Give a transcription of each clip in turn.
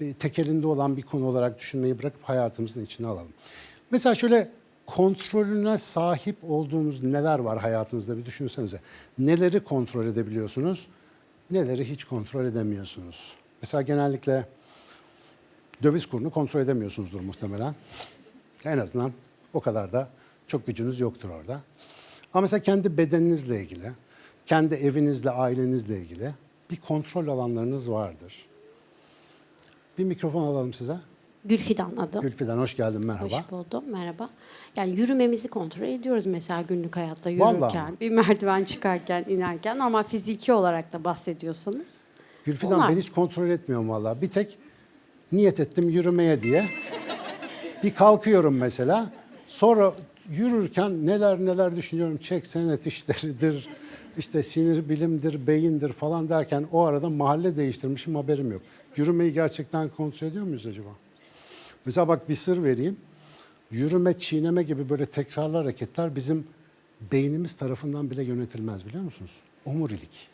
bir tekelinde olan bir konu olarak düşünmeyi bırakıp hayatımızın içine alalım. Mesela şöyle kontrolüne sahip olduğunuz neler var hayatınızda bir düşünsenize. Neleri kontrol edebiliyorsunuz, neleri hiç kontrol edemiyorsunuz. Mesela genellikle döviz kurunu kontrol edemiyorsunuzdur muhtemelen. En azından o kadar da çok gücünüz yoktur orada. Ama mesela kendi bedeninizle ilgili, kendi evinizle, ailenizle ilgili bir kontrol alanlarınız vardır. Bir mikrofon alalım size. Gülfidan adım. Gülfidan hoş geldin, merhaba. Hoş buldum. Merhaba. Yani yürümemizi kontrol ediyoruz mesela günlük hayatta Vallahi yürürken, mi? bir merdiven çıkarken, inerken ama fiziki olarak da bahsediyorsanız. Gülfidan Onlar. ben hiç kontrol etmiyorum vallahi. Bir tek niyet ettim yürümeye diye. Bir kalkıyorum mesela. Sonra yürürken neler neler düşünüyorum. Çek senet işleridir, işte sinir bilimdir, beyindir falan derken o arada mahalle değiştirmişim haberim yok. Yürümeyi gerçekten kontrol ediyor muyuz acaba? Mesela bak bir sır vereyim. Yürüme, çiğneme gibi böyle tekrarlı hareketler bizim beynimiz tarafından bile yönetilmez biliyor musunuz? Omurilik.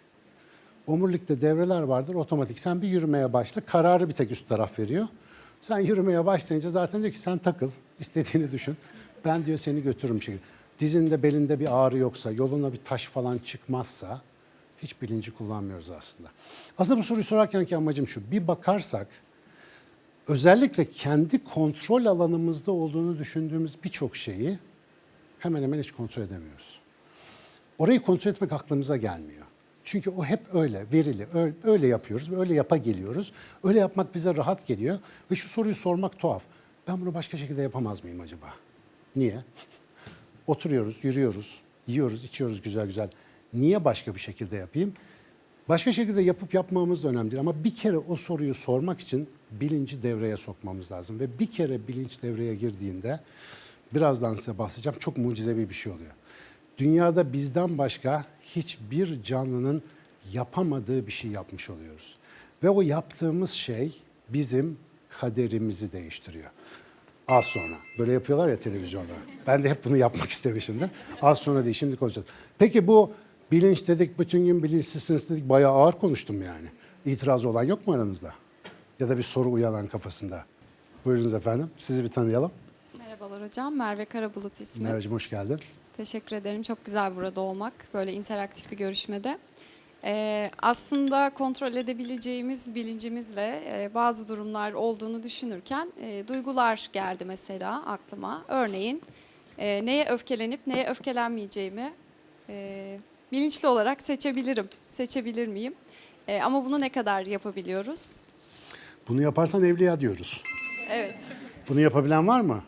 Omurilikte devreler vardır otomatik. Sen bir yürümeye başla. Kararı bir tek üst taraf veriyor. Sen yürümeye başlayınca zaten diyor ki sen takıl. istediğini düşün. Ben diyor seni götürürüm şekilde. Dizinde belinde bir ağrı yoksa, yoluna bir taş falan çıkmazsa hiç bilinci kullanmıyoruz aslında. Aslında bu soruyu sorarken ki amacım şu. Bir bakarsak özellikle kendi kontrol alanımızda olduğunu düşündüğümüz birçok şeyi hemen hemen hiç kontrol edemiyoruz. Orayı kontrol etmek aklımıza gelmiyor. Çünkü o hep öyle, verili. Öyle yapıyoruz, öyle yapa geliyoruz. Öyle yapmak bize rahat geliyor. Ve şu soruyu sormak tuhaf. Ben bunu başka şekilde yapamaz mıyım acaba? Niye? Oturuyoruz, yürüyoruz, yiyoruz, içiyoruz güzel güzel. Niye başka bir şekilde yapayım? Başka şekilde yapıp yapmamız da önemli değil. Ama bir kere o soruyu sormak için bilinci devreye sokmamız lazım. Ve bir kere bilinç devreye girdiğinde, birazdan size bahsedeceğim, çok mucizevi bir şey oluyor. Dünyada bizden başka hiçbir canlının yapamadığı bir şey yapmış oluyoruz. Ve o yaptığımız şey bizim kaderimizi değiştiriyor. Az sonra. Böyle yapıyorlar ya televizyonda. Ben de hep bunu yapmak istemişimdir. Az sonra değil, şimdi konuşacağız. Peki bu bilinç dedik, bütün gün bilinçsizsiniz dedik. Bayağı ağır konuştum yani. İtiraz olan yok mu aranızda? Ya da bir soru uyanan kafasında. Buyurunuz efendim. Sizi bir tanıyalım. Merhabalar hocam. Merve Karabulut ismi. Merhacığım hoş geldin. Teşekkür ederim. Çok güzel burada olmak. Böyle interaktif bir görüşmede. Ee, aslında kontrol edebileceğimiz bilincimizle e, bazı durumlar olduğunu düşünürken e, duygular geldi mesela aklıma. Örneğin e, neye öfkelenip neye öfkelenmeyeceğimi e, bilinçli olarak seçebilirim. Seçebilir miyim? E, ama bunu ne kadar yapabiliyoruz? Bunu yaparsan evliya diyoruz. Evet. Bunu yapabilen var mı?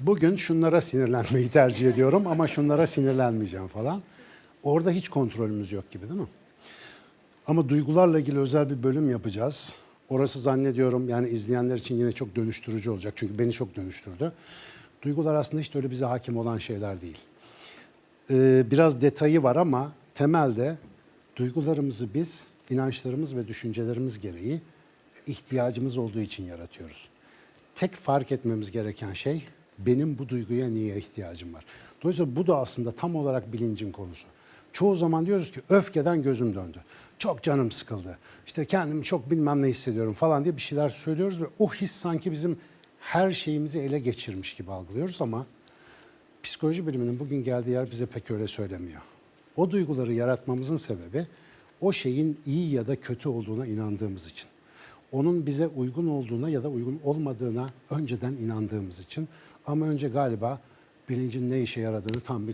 Bugün şunlara sinirlenmeyi tercih ediyorum ama şunlara sinirlenmeyeceğim falan. Orada hiç kontrolümüz yok gibi değil mi? Ama duygularla ilgili özel bir bölüm yapacağız. Orası zannediyorum yani izleyenler için yine çok dönüştürücü olacak. Çünkü beni çok dönüştürdü. Duygular aslında hiç öyle bize hakim olan şeyler değil. Ee, biraz detayı var ama temelde duygularımızı biz inançlarımız ve düşüncelerimiz gereği ihtiyacımız olduğu için yaratıyoruz. Tek fark etmemiz gereken şey benim bu duyguya niye ihtiyacım var. Dolayısıyla bu da aslında tam olarak bilincin konusu. Çoğu zaman diyoruz ki öfkeden gözüm döndü. Çok canım sıkıldı. İşte kendimi çok bilmem ne hissediyorum falan diye bir şeyler söylüyoruz ve o his sanki bizim her şeyimizi ele geçirmiş gibi algılıyoruz ama psikoloji biliminin bugün geldiği yer bize pek öyle söylemiyor. O duyguları yaratmamızın sebebi o şeyin iyi ya da kötü olduğuna inandığımız için. Onun bize uygun olduğuna ya da uygun olmadığına önceden inandığımız için. Ama önce galiba bilincin ne işe yaradığını tam bir